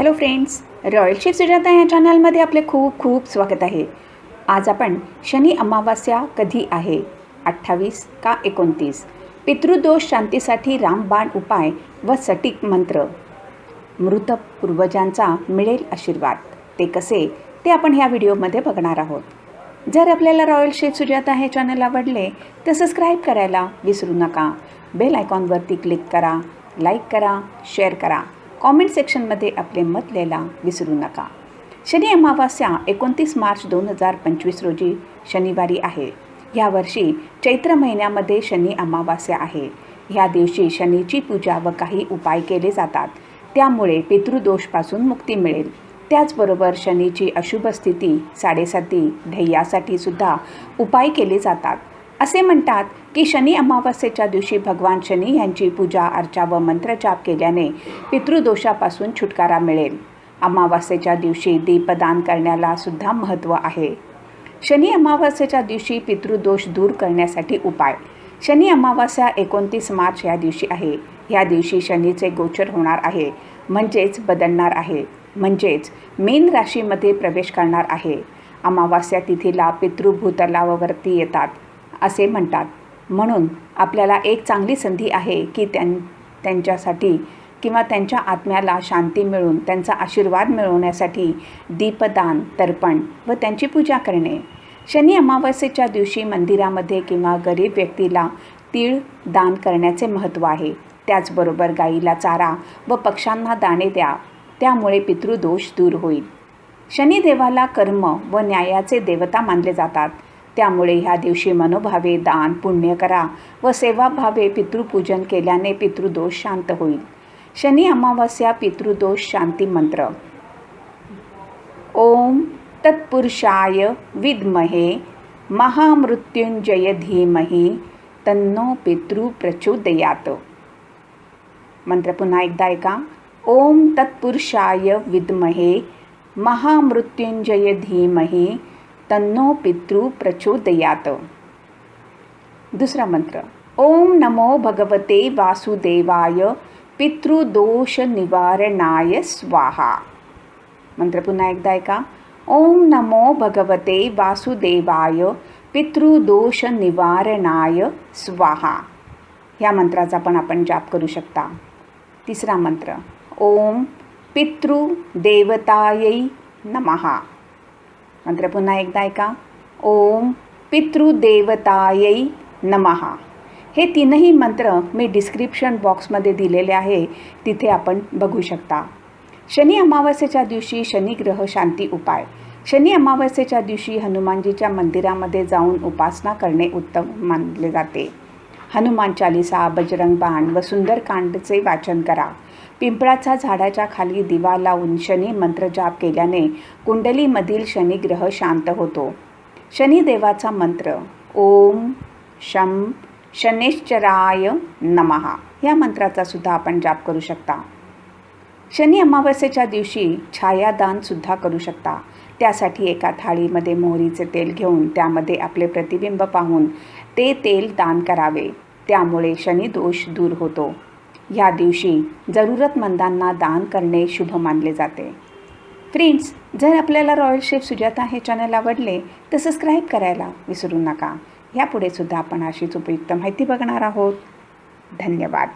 Hello friends royal chef Sujata या चॅनलमध्ये आपले खूप खूप स्वागत आहे. आज आपण शनी अमावास्या कधी आहे? अठ्ठावीस का एकोणतीस? पितृदोष शांतीसाठी रामबाण उपाय व सटीक मंत्र. मृत पूर्वजांचा मिळेल आशीर्वाद. ते कसे? ते आपण ह्या व्हिडिओमध्ये बघणार आहोत. जर आपल्याला रॉयल शेफ सुजाता हे चॅनल आवडले तर सबस्क्राईब करायला विसरू नका. बेल आयकॉनवरती क्लिक करा लाईक करा शेअर करा. कॉमेंट सेक्शनमध्ये आपले मत लिहायला विसरू नका. शनी अमावास्या एकोणतीस मार्च दोन हजार पंचवीस रोजी शनिवारी आहे. यावर्षी चैत्र महिन्यामध्ये शनी अमावास्या आहे. ह्या दिवशी शनीची पूजा व काही उपाय केले जातात. त्यामुळे पितृदोषपासून मुक्ती मिळेल. त्याचबरोबर शनीची अशुभ स्थिती साडेसाती ध्येयासाठी सुद्धा उपाय केले जातात. असे म्हणतात की शनी अमावास्येच्या दिवशी भगवान शनी यांची पूजा अर्चा व मंत्रजाप केल्याने पितृदोषापासून छुटकारा मिळेल. अमावास्येच्या दिवशी दीपदान करण्याला सुद्धा महत्त्व आहे. शनी अमावस्येच्या दिवशी पितृदोष दूर करण्यासाठी उपाय. शनी अमावास्या एकोणतीस मार्च या दिवशी आहे. या दिवशी शनीचे गोचर होणार आहे. म्हणजेच बदलणार आहे. म्हणजेच मीन राशीमध्ये प्रवेश करणार आहे. अमावास्या तिथीला पितृभूतलावरती येतात. असे म्हणतात. म्हणून आपल्याला एक चांगली संधी आहे की त्यां त्यांच्यासाठी किंवा त्यांच्या आत्म्याला शांती मिळून त्यांचा आशीर्वाद मिळवण्यासाठी दीपदान तर्पण व त्यांची पूजा करणे. शनी अमावस्येच्या दिवशी मंदिरामध्ये किंवा गरीब व्यक्तीला तीळ दान करण्याचे महत्त्व आहे. त्याचबरोबर गाईला चारा व पक्ष्यांना दाणे द्या. त्यामुळे पितृदोष दूर होईल. शनिदेवाला कर्म व न्यायाचे देवता मानले जातात. त्यामुळे ह्या दिवशी मनोभावे दान पुण्य करा व सेवाभावे पितृपूजन केल्याने पितृदोष शांत होईल. शनी अमावास्या, पितृदोष शांती मंत्र. ओम तत्पुरुषाय विद्महे महामृत्युंजय धीमहि तन्नो पितृ प्रचोदयात. मंत्र पुन्हा एकदा ऐका. ओम तत्पुरुषाय विद्महे महामृत्युंजय धीमहि तन्नो पितृ प्रचोदयात। दुसरा मंत्र ओम नमो भगवते वासुदेवाय पितृदोष निवारणाय स्वाहा। मंत्र पुन्हा एकदा ऐका ओम नमो भगवते वासुदेवाय पितृदोष निवारणाय स्वाहा। ह्या मंत्राचा पण आपण जाप करू शकता। तिसरा मंत्र ओम पितृदेवतायै नमहा मंत्र पुन्हा एकदा ऐका. ओम पितृदेवतायै नमहा हे तीनही मंत्र मी डिस्क्रिप्शन बॉक्समध्ये दिलेले आहे. तिथे आपण बघू शकता. शनी अमावस्येच्या दिवशी शनिग्रह शांती उपाय. शनी अमावस्येच्या दिवशी हनुमानजीच्या मंदिरामध्ये जाऊन उपासना करणे उत्तम मानले जाते. हनुमान चालिसा बजरंग बाण व सुंदरकांडचे वाचन करा. पिंपळाचा झाडाच्या खाली दिवा लावून शनी मंत्रजाप केल्याने कुंडलीमधील शनिग्रह शांत होतो. शनिदेवाचा मंत्र ओम शम शनेश्चराय नमहा या मंत्राचा सुद्धा आपण जाप करू शकता. शनी अमावस्येच्या दिवशी छायादानसुद्धा करू शकता. त्यासाठी एका थाळीमध्ये मोहरीचे तेल घेऊन त्यामध्ये आपले प्रतिबिंब पाहून ते तेल दान करावे. त्यामुळे शनिदोष दूर होतो. या दिवशी जरूरतमंदांना दान करणे शुभ मानले जाते. फ्रेंड्स जर आपल्याला रॉयल शेफ सुजाता हे चॅनल आवडले तर सबस्क्राईब करायला विसरू नका. यापुढे सुद्धा आपण अशीच उपयुक्त माहिती बघणार आहोत. धन्यवाद.